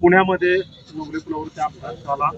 पुण्यामध्ये नवरी पुलावरती अपघात झाला.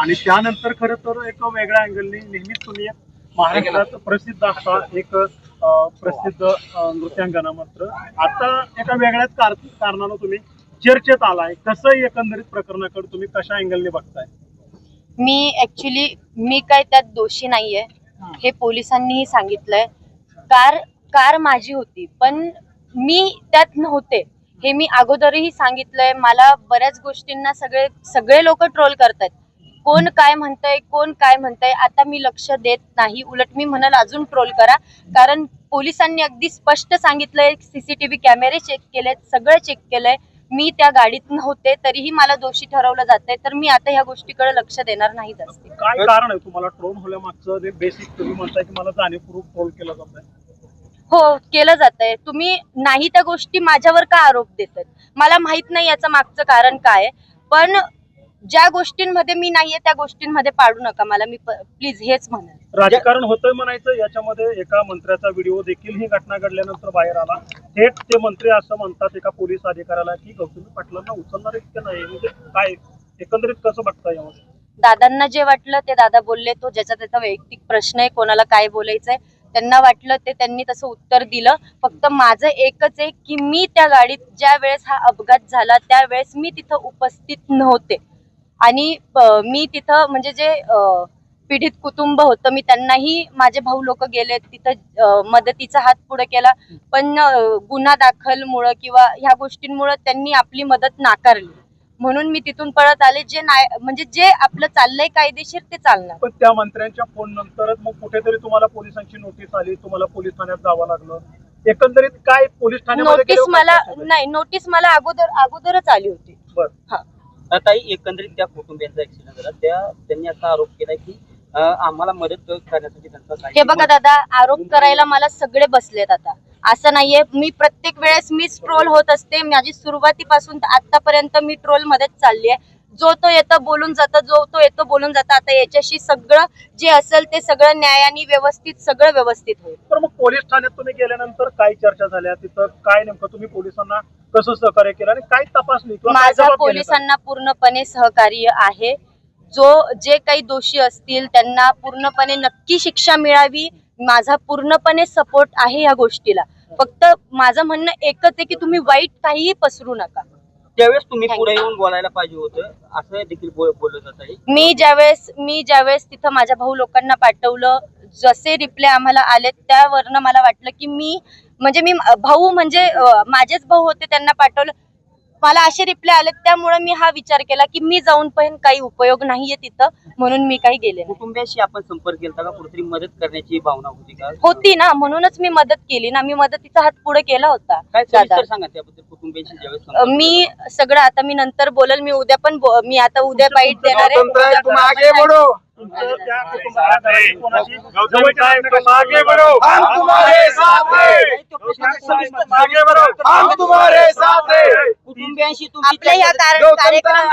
आणि त्यानंतर खरं तर एक वेगळ्या अँगलने नेहमीच तुम्ही एक महाराष्ट्रात प्रसिद्ध असा एक प्रसिद्ध नृत्यांगना मात्र आता एका वेगळ्याच कार कारणानं तुम्ही चर्चेत आलाय. कसं एकंदरीत प्रकरणाकडे तुम्ही कशा अँगलने बघताय? मी ऍक्च्युली मी काय त्यात दोषी नाहीये. हे पोलिसांनीही सांगितलंय. कार कार माझी होती पण मी त्यात नव्हते. हे मी अगोदरही सांगितलंय मला बऱ्याच गोष्टींना सगळे सगळे लोक ट्रोल करतात कोण काय म्हणतंय कोण काय म्हणतंय आता मी लक्ष देत नाही. उलट मी म्हणाल अजून ट्रोल करा. कारण पोलिसांनी अगदी स्पष्ट सांगितलंय सीसीटीव्ही कॅमेरे चेक केलेत सगळं चेक केलंय. मी त्या गाडीत नव्हते तरीही मला दोषी ठरवलं जातंय. तर मी आता ह्या गोष्टीकडे लक्ष देणार नाही जास्त. काय कारण आहे तुम्हाला? ट्रोल होण्यामागचं बेसिक तुम्ही म्हणताय की मला जाणीवपूर्वक ट्रोल केलं जात आहे हो केलं जात आहे तुम्ही नाही त्या गोष्टी माझ्यावर का आरोप देतात मला माहीत नाही याचं मागचं कारण काय. पण ज्या गोष्टींमध्ये मी नाहीये त्या गोष्टींमध्ये पाडू नका मला. मी प्लीज हेच म्हणेन. राजकारण होतंय म्हणायचं याच्यामध्ये एका मंत्र्याचा व्हिडिओ देखील ही घटना घडल्यानंतर बाहेर आला. थेट ते मंत्री असं म्हणतात एका पोलीस अधिकाऱ्याला की गौतमी पाटलांना उचलणार की नाही. म्हणजे काय? एकंदरीत कसं बघता यामध्ये दादांना जे वाटलं ते दादा बोलले तो ज्याचा त्याचा वैयक्तिक प्रश्न आहे कोणाला काय बोलायचंय. त्यांना वाटलं ते त्यांनी तसं उत्तर दिलं. फक्त माझं एकच आहे की मी त्या गाडीत ज्या वेळेस हा अपघात झाला त्यावेळेस मी तिथं उपस्थित नव्हते. आणि मी तिथं म्हणजे जे पीडित कुटुंब होतं मी त्यांनाही माझे भाऊ लोक गेले तिथं मदतीचा हात पुढे केला. पण गुन्हा दाखलमुळं किंवा ह्या गोष्टींमुळं त्यांनी आपली मदत नाकारली. म्हणून मी तिथून पळत आले. जे नाही म्हणजे जे आपलं चाललंय कायदेशीर ते चालणार. पण त्या मंत्र्यांच्या फोन नंतरच मग कुठेतरी तुम्हाला पोलिसांची नोटीस आली तुम्हाला पोलीस ठाण्यात जावं लागलं. एकंदरीत काय पोलीस ठाण्यामध्ये नोटीस गेल्यावर मला काय झालं? नाही नोटीस मला अगोदर अगोदरच आली होती. बरं. हा. ताई एकंदरीत त्या कुटुंबियांचा ऍक्सिडेंट झाला. त्या त्यांनी असा आरोप केला की आम्हाला मदत करण्यासाठी त्यांचा हे बघा दादा आरोप करायला मला सगळे बसलेत आता. असं नाहीये मी प्रत्येक वेळेस मीच ट्रोल होत असते. माझी सुरुवातीपासून आतापर्यंत मी ट्रोल मध्येच चालली आहे. जो तो येतं बोलून जातं जो तो येतो बोलून जातं. आता याच्याशी सगळं जे असेल ते सगळं न्यायाने व्यवस्थित सगळं व्यवस्थित होईल. तर मग पोलीस ठाण्यात तुम्ही गेल्यानंतर काय चर्चा झाल्या? तिथं काय नेमकं तुम्ही पोलिसांना कसं सहकार्य केलं? आणि काय तपासणी माझा? पोलिसांना पूर्णपणे सहकार्य आहे. जो जे काही दोषी असतील त्यांना पूर्णपणे नक्की शिक्षा मिळावी माझा पूर्णपणे सपोर्ट आहे या गोष्टीला. फक्त माझं म्हणणं एकच आहे की तुम्ही वाईट काहीही पसरू नका. त्यावेळेस तुम्ही पुढे येऊन बोलायला पाहिजे होतं असं देखील बोल- बोललं जात आहे मी ज्यावेळेस मी ज्यावेळेस तिथं माझ्या भाऊ लोकांना पाठवलं जसे रिप्लाय आम्हाला आले त्यावरनं मला वाटलं की मी म्हणजे मी भाऊ म्हणजे माझेच भाऊ होते त्यांना पाठवलं. मला असे रिप्लाय आले त्यामुळे मी हा विचार केला की मी जाऊन पण काही उपयोग नाहीये तिथं म्हणून मी काही गेले नाही. कुटुंबियाशी आपण संपर्क केला का? कुठेतरी मदत करण्याची भावना होती का? होती ना म्हणूनच मी मदत केली ना. मी मदतीचा हात पुढे केला होता. काय दादा. सविस्तर सांगा त्याबद्दल कुटुंबियांशी ज्यावेळेस अं, संपर्क मी सगळं आता मी नंतर बोलल मी उद्या पण बो- मी आता उद्या बाईट देणार आहे. तुमचं त्या कुटुंबाला कोणाशी जवळच्या नागरिकांशी आगे बढ़ो हम तुम्हारे साथ हैं. आगे बढ़ो हम तुम्हारे साथ हैं. कुटुंबियांशी तुमची आपल्या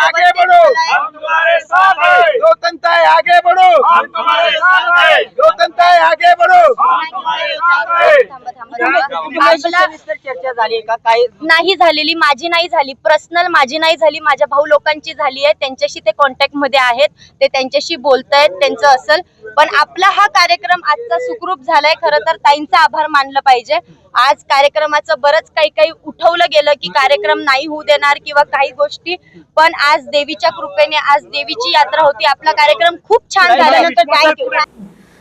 आगे बढ़ो. हम तुम्हारे साथ हैं. लोकतंत्र है आगे बढ़ो. हम तुम्हारे साथ हैं. लोकतंत्र है आगे बढ़ो. हम तुम्हारे साथ हैं. आपला- चर्चा झाली का? नाही झालेली माझी नाही झाली. पर्सनल माझी नाही झाली. माझ्या भाऊ लोकांची झाली आहे. त्यांच्याशी ते कॉन्टॅक्टमध्ये आहेत. ते त्यांच्याशी बोलतायत त्यांचं असेल. पण आपला हा कार्यक्रम आजचा सुखरूप झालाय. खरं तर ताईंचा आभार मानलं पाहिजे. आज कार्यक्रमाचं बरंच काही काही उठवलं गेलं की कार्यक्रम नाही होऊ देणार किंवा काही गोष्टी. पण आज देवीच्या कृपेने आज देवीची यात्रा होती. आपला कार्यक्रम खूप छान झाला. थँक्यू